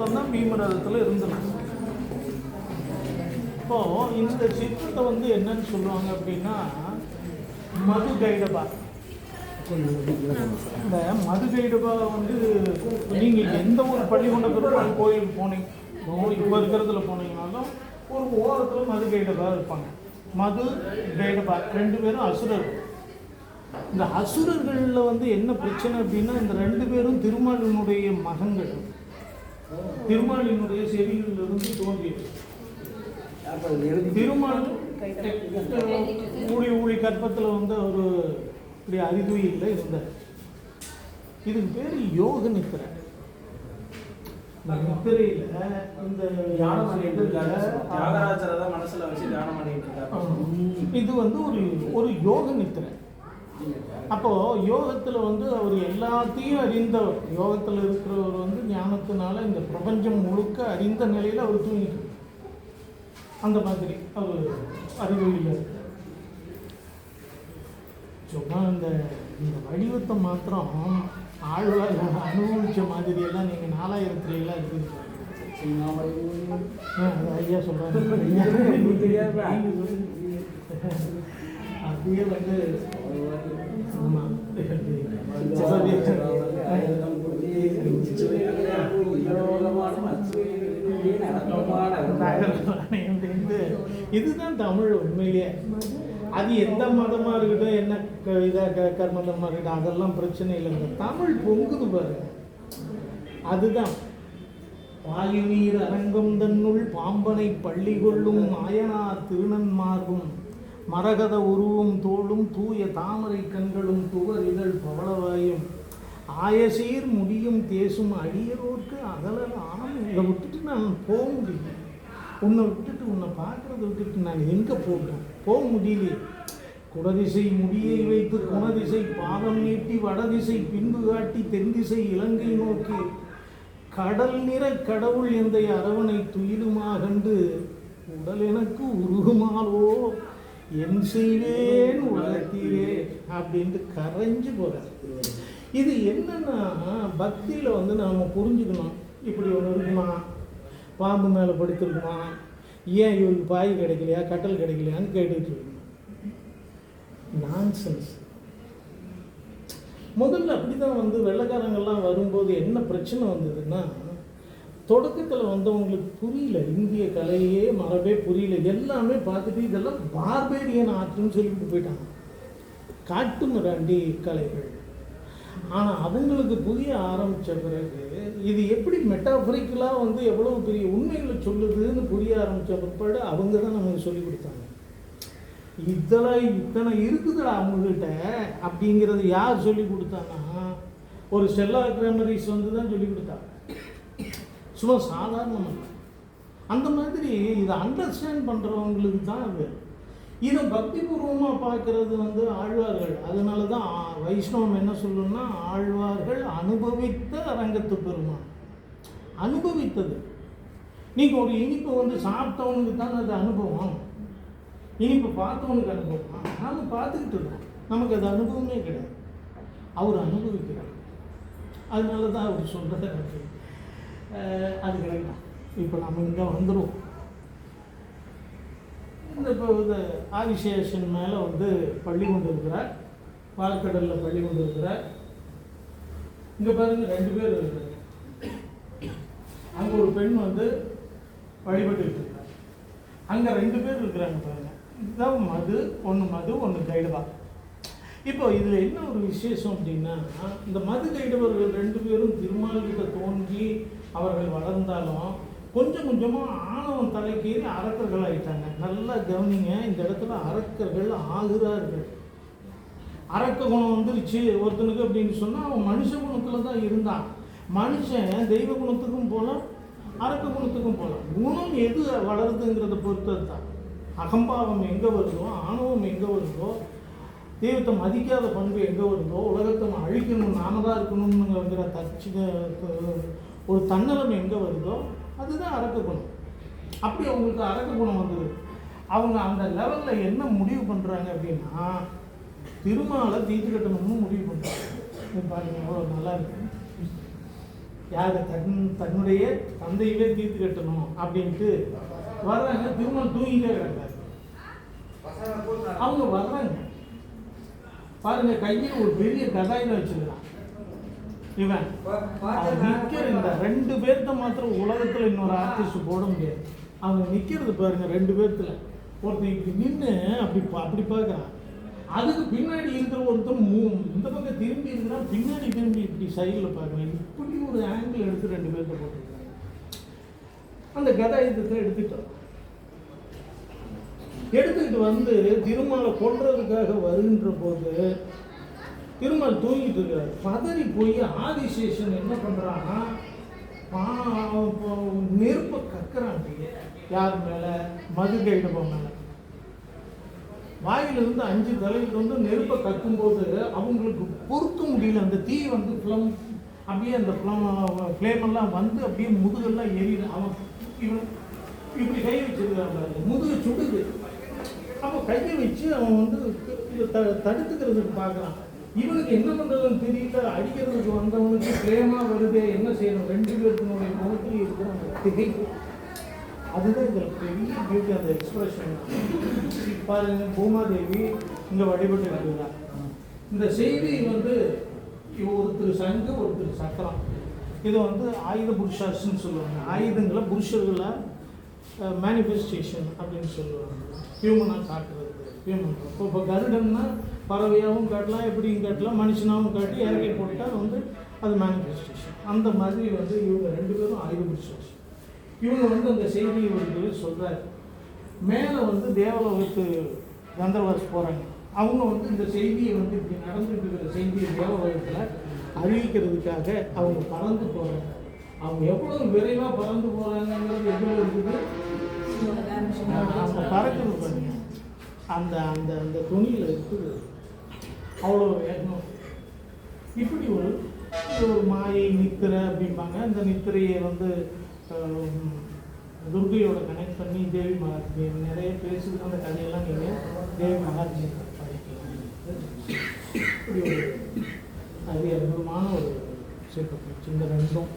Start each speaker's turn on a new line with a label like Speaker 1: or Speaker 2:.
Speaker 1: தான் பீமரதத்தில் இருந்திருக்கு. இப்போ இந்த சிற்பத்தை வந்து என்னன்னு சொல்லுவாங்க அப்படின்னா மது கைடபா. இந்த மது கைடபா வந்து நீங்கள் எந்த ஒரு பள்ளிக்கொண்ட பெருமாள் கோயிலுக்கு போனீங்க இப்போ இருக்கிறதுல போனீங்கனாலும் ஒரு ஓரத்தில் மது கைடபா இருப்பாங்க. மது கைடபா ரெண்டு பேரும் அசுரர்கள் இந்த அசுரர்களில் வந்து என்ன பிரச்சனை அப்படின்னா இந்த ரெண்டு பேரும் திருமாலினுடைய மகன்கள். திருமாலினுடைய செவிகளிலிருந்து தோன்றியது. திருமால் ஊழி ஊழி கற்பத்தில் வந்து ஒரு இப்படி அறிகுறியில் இருந்தார். இதுக்கு பேர் யோக நித்திரை இந்த நித்திரையில் இந்த
Speaker 2: தியானம் பண்ணிட்டு இருக்காரு. தியாகராஜரை தான் மனசுல வச்சு தியானம் பண்ணிட்டு இருக்காரு.
Speaker 1: இது வந்து ஒரு ஒரு யோக நித்திரை அப்போ யோகத்துல வந்து அவர் எல்லாத்தையும் அறிந்தவர். யோகத்துல இருக்கிறவர் வந்து ஞானத்தினால இந்த பிரபஞ்சம் முழுக்க அறிந்த நிலையில அவர் தூங்கிட்டு. அந்த மாதிரி அவர் அறிவொழியில் இருக்கார் சும்மா இந்த இந்த வடிவத்தை மாத்திரம் ஆழ்வார் அனுபவிச்ச மாதிரி எல்லாம் நீங்க நாலாயிரத்துல எல்லாம் இருக்குது ஆ, அது ஐயா சொல்றாங்க அப்படியே வந்து இதுதான் தமிழ் உண்மையிலேயே அது எந்த மதமாக இருக்கட்டும் என்ன க- இதா கர்மதமாக இருக்கட்டும் அதெல்லாம் பிரச்சனை இல்லைங்க. தமிழ் பொங்குது பாருங்க. அதுதான். பாயுநீர் அரங்கம் தன்னுள் பாம்பனை பள்ளி கொள்ளும் மாயனார் திருநன்மார்பும் மரகத உருவும் தோளும் தூய தாமரை கண்களும் துவர் இதழ் பவளவாயும். ஆயசீர் முடியும் தேசும் அடியரோர்க்கு அகலல் ஆனம் இதை விட்டுட்டு நான் போக முடியல. உன்னை விட்டுட்டு உன்னை பார்க்கறத விட்டுட்டு நான் எங்கே போகிறேன் போக முடியலையே குடதிசை முடியை வைத்து குணதிசை பாதம் நீட்டி வடதிசை பின்பு காட்டி தென்திசை இலங்கை நோக்கி. கடல் நிற கடவுள் எந்த அரவணை துயிலுமாகண்டு உடல் எனக்கு உருகுமாலோ? என் செய்வேன் உலகத்தீரே அப்படின்ட்டு கரைஞ்சு போகிறார் இது என்னன்னா பக்தியில் வந்து நாம் புரிஞ்சுக்கணும். இப்படி ஒன்று இருக்குமா? பாம்பு மேலே படுத்துருக்குமா? ஏன் இவருக்கு பாய் கிடைக்கலையா கட்டல் கிடைக்கலையான்னு கேட்டுட்டு இருக்கணும். நான்சென்ஸ் முதல்ல அப்படி தான் வந்து வெள்ளக்காரங்கள்லாம் வரும்போது என்ன பிரச்சனை வந்ததுன்னா தொடக்கத்தில் வந்தவங்களுக்கு புரியல. இந்திய கலையே மரபே புரியல. எல்லாமே பார்த்துட்டு இதெல்லாம் பார்பேரியன் ஆர்ட்னு சொல்லிட்டு போயிட்டாங்க. காட்டு மிராண்டி கலைகள். ஆனால் அவங்களுக்கு புரிய ஆரம்பித்த பிறகு இது எப்படி மெட்டாஃபரிக்கலாக வந்து எவ்வளோ பெரிய உண்மைகளை சொல்லுதுன்னு புரிய ஆரம்பித்த பிற்பாடு அவங்க தான் நமக்கு சொல்லி கொடுத்தாங்க. இதெல்லாம் இத்தனை இருக்குதுடா அவங்கக்கிட்ட அப்படிங்கிறது யார் சொல்லி கொடுத்தாங்கன்னா ஒரு செல்லா கிராமரிஸ் வந்து தான் சொல்லி கொடுத்தாங்க சும்மா சாதாரணமாக அந்த மாதிரி இதை அண்டர்ஸ்டாண்ட் பண்ணுறவங்களுக்கு தான் அது. இதை பக்திபூர்வமாக பார்க்கறது வந்து ஆழ்வார்கள். அதனால தான் வைஷ்ணவம் என்ன சொல்லணும்னா ஆழ்வார்கள் அனுபவித்த அரங்கத்து பெருமான். அனுபவித்தது. நீங்கள் ஒரு இனிப்பு வந்து சாப்பிட்டவனுக்கு தான் அது அனுபவம். இனிப்பு பார்த்தவனுக்கு அனுபவம். நாம் பார்த்துக்கிட்டு இருக்கோம். நமக்கு அது அனுபவமே கிடையாது. அவர் அனுபவிக்கிறார். அதனால தான் அவர் சொல்கிறது எனக்கு அது கிடைக்கும் இப்போ நம்ம இங்கே வந்துடுவோம் இந்த இப்போ இந்த ஆதிசேஷன் மேலே வந்து பள்ளி கொண்டு இருக்கிறார். பால்கடலில் பள்ளி கொண்டு இருக்கிறார். இங்கே பாருங்க ரெண்டு பேர் இருக்கிறாங்க அங்கே ஒரு பெண் வந்து வழிபட்டு இருக்கிறார் அங்கே ரெண்டு பேர் இருக்கிறாங்க பாருங்கள் இதுதான் மது ஒன்று மது ஒன்று கைடுவா. இப்போ இதில் என்ன ஒரு விசேஷம் அப்படின்னா இந்த மது கைடவர்கள் ரெண்டு பேரும் திருமால்கிட்ட தோன்றி அவர்கள் வளர்ந்தாலும் கொஞ்சம் கொஞ்சமாக ஆணவம் தலைக்கீறி அரக்கர்கள் ஆயிட்டாங்க. நல்லா கவனிங்க இந்த இடத்துல அரக்கர்கள் ஆகிறார்கள். அரக்க குணம் வந்துருச்சு ஒருத்தனுக்கு அப்படின்னு சொன்னால் அவன் மனுஷ குணத்தில் தான் இருந்தான். மனுஷன் தெய்வ குணத்துக்கும் போகலாம் அரக்க குணத்துக்கும் போகலாம் குணம் எது வளருதுங்கிறத பொறுத்தது தான் அகம்பாவம் எங்கே வருதோ ஆணவம் எங்கே வருதோ தெய்வத்தை மதிக்காத பண்பு எங்கே வருதோ உலகத்தை நம்ம அழிக்கணும் நாம தான் இருக்கணுங்கிற தச்சு ஒரு தன்னலம் எங்கே வருதோ அதுதான் அரக்க குணம். அப்படி அவங்களுக்கு அரக்க குணம் வந்தது. அவங்க அந்த லெவலில் என்ன முடிவு பண்ணுறாங்க அப்படின்னா திருமாலை தீர்த்து கட்டணும்னு முடிவு பண்ணுறாங்க பாருங்க எவ்வளோ நல்லா இருக்கு. யார்? தன் தன்னுடைய தந்தையவே தீர்த்து கட்டணும் அப்படின்ட்டு வர்றாங்க. திருமல் தூங்கிட்டே கிடக்காரு. அவங்க வர்றாங்க. பாருங்க கையில் ஒரு பெரிய கதாயுதம் வச்சிருக்கான். இவன் நிக்கிற இந்த ரெண்டு பேர்த்த மாத்திரம் உலகத்துல இன்னொரு ஆர்டிஸ்ட் போட முடியாது. அவங்க நிக்கிறது பாருங்க ரெண்டு பேர்த்துல. ஒருத்தன் இப்படி நின்று அப்படி அப்படி பார்க்கறான். அதுக்கு பின்னாடி இருக்கிற ஒருத்தன் மூ இந்த பக்கம் திரும்பி இருக்கிறான் பின்னாடி திரும்பி இப்படி சைடில் பார்க்குறேன். இப்படி ஒரு ஆங்கிள் எடுத்து ரெண்டு பேர்த்த போட்டுருக்காங்க. அந்த கதாயுதத்தை எடுத்துட்டோம் எடுத்துக்கிட்டு வந்து திருமலை கொள்றதுக்காக வருகின்ற போது திருமல் தூங்கிட்டு இருக்காரு. பதறி போய் ஆதிசேஷன் என்ன பண்ணுறான்னா நெருப்பை கக்குறாங்க யார் மேலே? மது கைடபம் மேலே. வாயிலிருந்து அஞ்சு தலைக்கு வந்து நெருப்பை கக்கும்போது அவங்களுக்கு பொறுக்க முடியல. அந்த தீ வந்து ஃப்ளம் அப்படியே அந்த ஃப்ளம் ஃப்ளேமெல்லாம் வந்து அப்படியே முதுகெல்லாம் எரியுது. அவன் இவன் இப்படி கை வச்சிருக்காங்க முதுகு சுடுது. அவன் கையை வச்சு அவன் வந்து த தடுத்துக்கிறதுக்கு பார்க்குறான். இவனுக்கு என்ன பண்ணுறதுன்னு தெரியல. அடிக்கிறதுக்கு வந்தவனுக்கு பிரேமா வருதே என்ன செய்யணும்? ரெண்டு பேருக்குனுடைய முகத்தில் இருக்கிற அந்த அதுதான் இதில் பெரிய பியூட்டி அந்த எக்ஸ்பிரஷன் பாருங்க பூமாதேவி இங்கே வழிபட்டு இருக்கிறார் இந்த செய்தி வந்து ஒருத்தர் சங்கு ஒருத்தர் சக்கரம். இது வந்து ஆயுத புருஷாஸ்ன்னு சொல்லுவாங்க. ஆயுதங்களை புருஷர்களை மேனிஃபெஸ்டேஷன் அப்படின்னு சொல்லுவாங்க ஹியூமனாக காட்டுறது. ஹியூமன் இப்போ இப்போ கருடன்னா பறவையாகவும் காட்டலாம் எப்படியும் காட்டலாம் மனுஷனாகவும் காட்டி இறக்கி போட்டால் வந்து அது மேனிஃபெஸ்டேஷன் அந்த மாதிரி வந்து இவங்க ரெண்டு பேரும் ஆய்வு பிடிச்சாச்சு இவங்க வந்து அந்த செய்தியை வந்து சொல்கிறாரு மேலே வந்து தேவலோகத்து கந்தர்வாஸ் போகிறாங்க அவங்க வந்து இந்த செய்தியை வந்து இப்படி நடந்துட்டு இருக்கிற செய்தியை தேவலோகத்தில் அறிவிக்கிறதுக்காக அவங்க பறந்து போகிறாங்க அவங்க எவ்வளவு விரைவாக பறந்து போகிறாங்கங்கிறது எதில் இருக்குது? அந்த பறக்குது அந்த அந்த அந்த துணியில் இருக்குது அவ்வளோ வேகம். இப்படி ஒரு ஒரு மாயை நித்திரை அப்படிம்பாங்க. அந்த நித்திரையை வந்து துர்கையோட கனெக்ட் பண்ணி தேவி மகாத்மி நிறைய பேசுகிற அந்த கதையெல்லாம் நீங்கள் தேவி மகாத்மி படிக்கலாம். இப்படி ஒரு அது அற்புதமான ஒரு சிற்பம் இந்த ரெண்டும்